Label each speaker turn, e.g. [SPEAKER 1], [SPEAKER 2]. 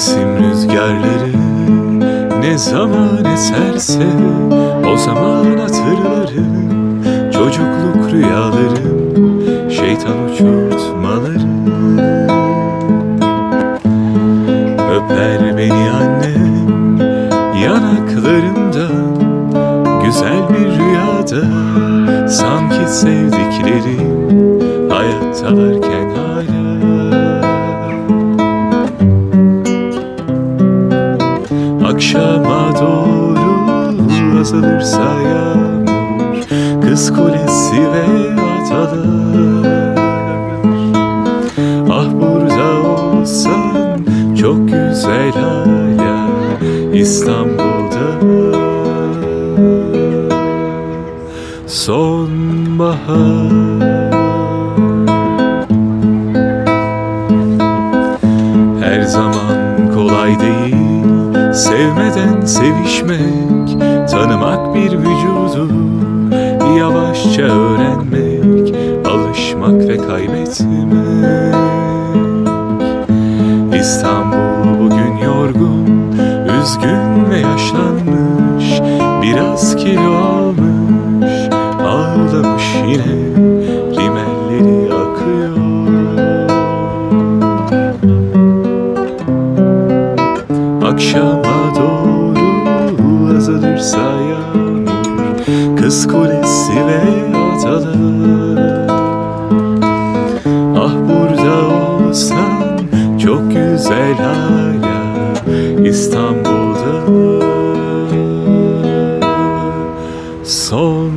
[SPEAKER 1] Mevsim rüzgarları ne zaman eserse o zaman hatırlarım. Çocukluk rüyalarım şeytan uçurtmaları. Öper beni annem yanaklarımdan güzel bir rüyada sanki sevdiklerim hayattalarken Akşama doğru azalırsa yağmur Kız kulesi ve adalar Ah burada olsan çok güzel hala İstanbul'da. Sonbahar. Her zaman kolay değil Sevmeden sevişmek Tanımak bir vücudu. Yavaşça öğrenmek Alışmak ve kaybetmek. İstanbul bugün yorgun Üzgün ve yaşlanmış. Biraz kilo almış Ağlamış yine Akşama doğru azalırsa yağmur Kız kulesi ve adalar Ah burada olsan çok güzel hala İstanbul'da. Son